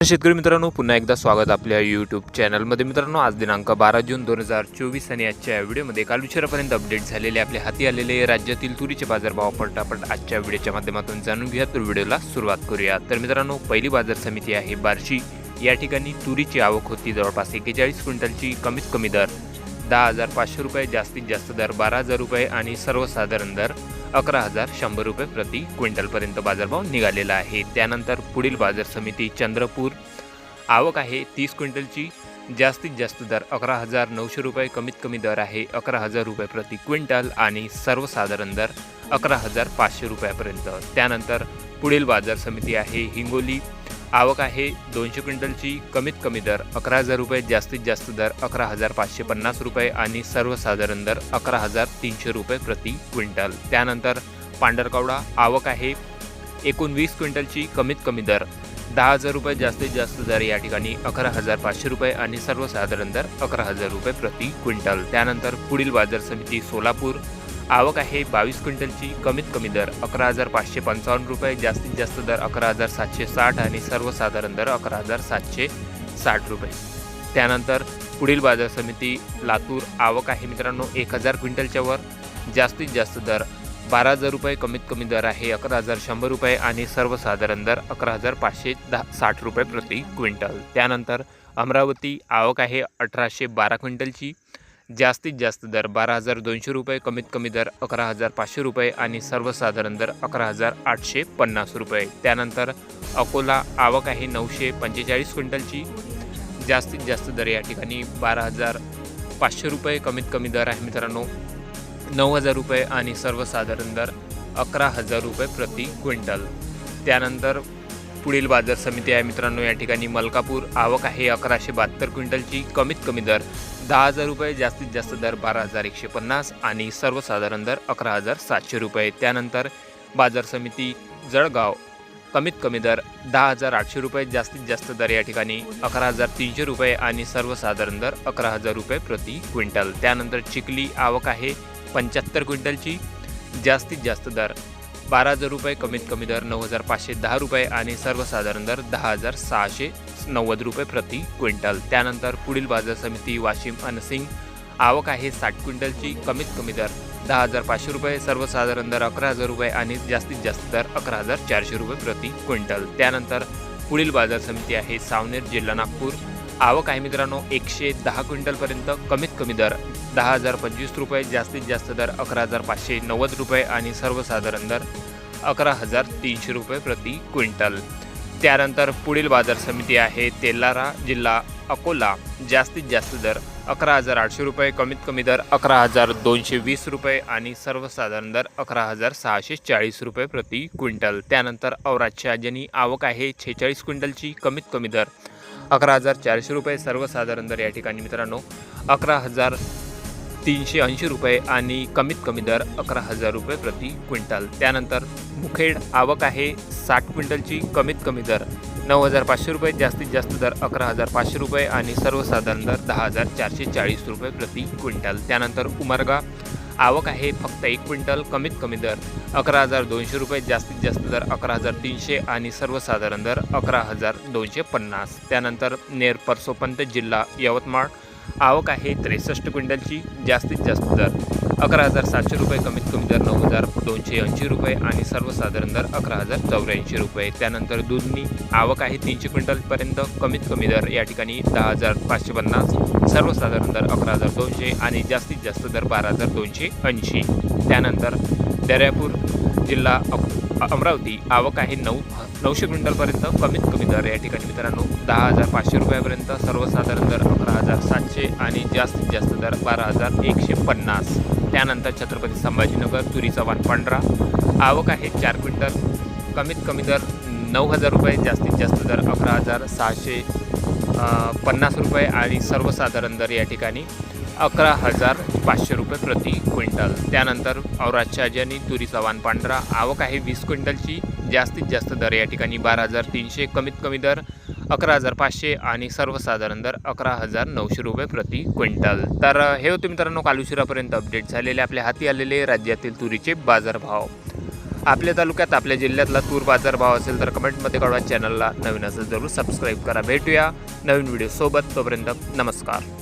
शेतकरी मित्रांनो पुन्हा एकदा स्वागत आपल्या यूट्यूब चॅनलमध्ये मित्रांनो आज दिनांक बारा जून दोन हजार चोवीस आणि आजच्या व्हिडिओमध्ये काल उशिरापर्यंत अपडेट झालेले आपल्या हाती आलेले राज्यातील तुरीचे बाजारभाव पटापट आजच्या व्हिडिओच्या माध्यमातून जाणून घ्या तर व्हिडिओला सुरुवात करूया. तर मित्रांनो पहिली बाजार समिती आहे बार्शी. या ठिकाणी तुरीची आवक होती जवळपास एक्केचाळीस क्विंटलची कमीत कमी दर दहा हजार पाचशे रुपये जास्तीत जास्त दर बारा हजार रुपये आणि सर्वसाधारण दर अकरा हजार शंभर रुपये प्रति क्विंटलपर्यंत बाजारभाव निघालेला आहे. त्यानंतर पुढील बाजार समिती चंद्रपूर. आवक आहे तीस क्विंटलची. जास्तीत जास्त दर अकरा हजार नऊशे रुपये कमीत कमी दर आहे अकरा हजार रुपये प्रति क्विंटल आणि सर्वसाधारण दर अकरा हजार पाचशे रुपयापर्यंत. त्यानंतर पुढील बाजार समिती आहे हिंगोली. आवक आहे. दोनशे क्विंटलची कमीत कमी दर अकरा हजार रुपये जास्तीत जास्त दर अकरा हजार पाचशे पन्नास रुपये आणि सर्वसाधारण दर अकरा हजार तीनशे रुपये प्रति क्विंटल. त्यानंतर पांढरकवडा आवक आहे. एकोणवीस क्विंटलची कमीत कमी दर दहा हजार रुपये जास्तीत जास्त दर या ठिकाणी अकरा हजार पाचशे रुपये आणि सर्वसाधारण दर अकरा हजार रुपये प्रति क्विंटल. त्यानंतर पुढील बाजार समिती सोलापूर आवक आहे बावीस क्विंटलची कमीत कमी दर अकरा हजार पाचशे पंचावन्न रुपये जास्तीत जास्त दर अकरा हजार सातशे साठ आणि सर्वसाधारण दर अकरा हजार सातशे साठ रुपये. त्यानंतर पुढील बाजार समिती लातूर आवक आहे मित्रांनो एक हजार क्विंटलच्या वर. जास्तीत जास्त दर बारा हजार रुपये कमीत कमी दर आहे अकरा हजार शंभर रुपये आणि सर्वसाधारण दर अकरा हजार पाचशे दहा साठ रुपये प्रति क्विंटल. त्यानंतर अमरावती आवक आहे अठराशे बारा क्विंटलची जास्तीत जास्त दर बारा हजार दोनशे रुपये कमीत कमी दर अकरा हजार पाचशे रुपये आणि सर्वसाधारण दर अकरा हजार आठशे पन्नास रुपये. त्यानंतर अकोला आवक आहे नऊशे पंचेचाळीस क्विंटलची. जास्तीत जास्त दर या ठिकाणी बारा हजार पाचशे रुपये कमीत कमी दर आहे मित्रांनो नऊ हजार रुपये आणि सर्वसाधारण दर अकरा हजार रुपये प्रति क्विंटल. त्यानंतर पुढील बाजार समिती आहे मित्रांनो या ठिकाणी मलकापूर आवक आहे अकराशे बहात्तर क्विंटलची कमीत कमी दर दहा हजार रुपये जास्तीत जास्त दर बारा हजार एकशे पन्नास आणि सर्वसाधारण दर अकरा हजार सातशे रुपये. त्यानंतर बाजार समिती जळगाव कमीत कमी दर दहा हजार आठशे रुपये जास्तीत जास्त दर या ठिकाणी अकरा हजार तीनशे रुपये आणि सर्वसाधारण दर अकरा हजार रुपये प्रति क्विंटल. त्यानंतर चिखली आवक आहे पंच्याहत्तर क्विंटलची जास्तीत जास्त दर बारा हजार रुपये कमीत कमी दर नऊ हजार पाचशे दहा रुपये आणि सर्वसाधारण दर दहा हजार सहाशे नव्वद रुपये प्रति क्विंटल. त्यानंतर पुढील बाजार समिती वाशिम अनसिंग आवक आहे साठ क्विंटलची कमीत कमी दर दहा हजार पाचशे रुपये सर्वसाधारण दर अकरा हजार रुपये आणि जास्तीत जास्त दर अकरा हजार चारशे रुपये प्रति क्विंटल. त्यानंतर पुढील बाजार समिती आहे सावनेर जिल्हा नागपूर. आवक आहे मित्रांनो एकशे दहा क्विंटलपर्यंत कमीत कमी दर. दहा हजार पंचवीस रुपये जास्तीत जास्त दर अकरा हजार पाचशे नव्वद रुपये आणि सर्वसाधारण दर अकरा हजार तीनशे रुपये प्रति क्विंटल. त्यानंतर पुढील बाजार समिती आहे तेलारा जिल्हा अकोला. जास्तीत जास्त दर अकरा हजार आठशे रुपये कमीत कमी दर अकरा हजार दोनशे वीस रुपये आणि सर्वसाधारण दर अकरा हजार सहाशे चाळीस रुपये प्रति क्विंटल. त्यानंतर औराच्या ज्यांनी आवक आहे छेचाळीस क्विंटलची कमीत कमी दर अकरा हजार चारशे रुपये सर्वसाधारण दर या ठिकाणी मित्रांनो. अकरा हजार तीनशे ऐंशी रुपये आणि कमीत कमी दर अकरा हजार रुपये प्रति क्विंटल. त्यानंतर मुखेड आवक आहे साठ क्विंटलची कमीत कमी दर नऊ हजार पाचशे रुपये जास्तीत जास्त दर अकरा हजार पाचशे रुपये आणि सर्वसाधारण दर दहा हजार चारशे चाळीस रुपये प्रति क्विंटल. त्यानंतर उमरगा आवक आहे फक्त एक क्विंटल कमीत कमी दर. अकरा हजार दोनशे रुपये जास्तीत जास्त दर अकरा हजार तीनशे आणि सर्वसाधारण दर अकरा हजार दोनशे पन्नास. त्यानंतर नेर परसोपंत जिल्हा यवतमाळ आवक आहे त्रेसष्ट क्विंटलची जास्तीत जास्त दर अकरा हजार सातशे रुपये कमीत कमी दर नऊ हजार दोनशे ऐंशी रुपये आणि सर्वसाधारण दर अकरा हजार चौऱ्याऐंशी रुपये. त्यानंतर दूधनी आवक आहे तीनशे क्विंटलपर्यंत कमीत कमी दर या ठिकाणी दहा हजार पाचशे पन्नास सर्वसाधारण दर अकरा हजार दोनशे आणि जास्तीत जास्त दर बारा हजार दोनशे ऐंशी. त्यानंतर दर्यापूर जिल्हा अप- अमरावती आवक आहे नऊ नऊशे क्विंटलपर्यंत कमीत कमी दर या ठिकाणी मित्रांनो दहा हजार पाचशे रुपयापर्यंत सर्वसाधारण दर अकरा हजार सातशे आणि जास्तीत जास्त दर बारा हजार एकशे पन्नास. त्यानंतर छत्रपती संभाजीनगर तुरीचा वाण पांढरा. आवक आहे चार क्विंटल कमीत कमी दर नऊ हजार रुपये जास्तीत जास्त दर अकरा हजार सहाशे पन्नास रुपये आणि सर्वसाधारण दर या ठिकाणी. अकरा हजार पाचशे रुपये प्रति क्विंटल. त्यानंतर औराच्या ज्यानी तुरीचा वाण पांढरा आवक आहे वीस क्विंटलची. जास्तीत जास्त दर या ठिकाणी बारा हजार तीनशे कमीत कमी दर अकरा हजार पाचशे आणि सर्वसाधारण दर अकरा हजार नऊशे रुपये प्रति क्विंटल. तर हे होते मित्रांनो काल उशिरापर्यंत अपडेट झालेले आपल्या हाती आलेले राज्यातील तुरीचे बाजारभाव. आपल्या तालुक्यात आपल्या जिल्ह्यातला तूर बाजारभाव असेल तर कमेंटमध्ये कळवा. चॅनलला नवीन असेल जरूर सबस्क्राईब करा. भेटूया नवीन व्हिडिओसोबत. तोपर्यंत नमस्कार.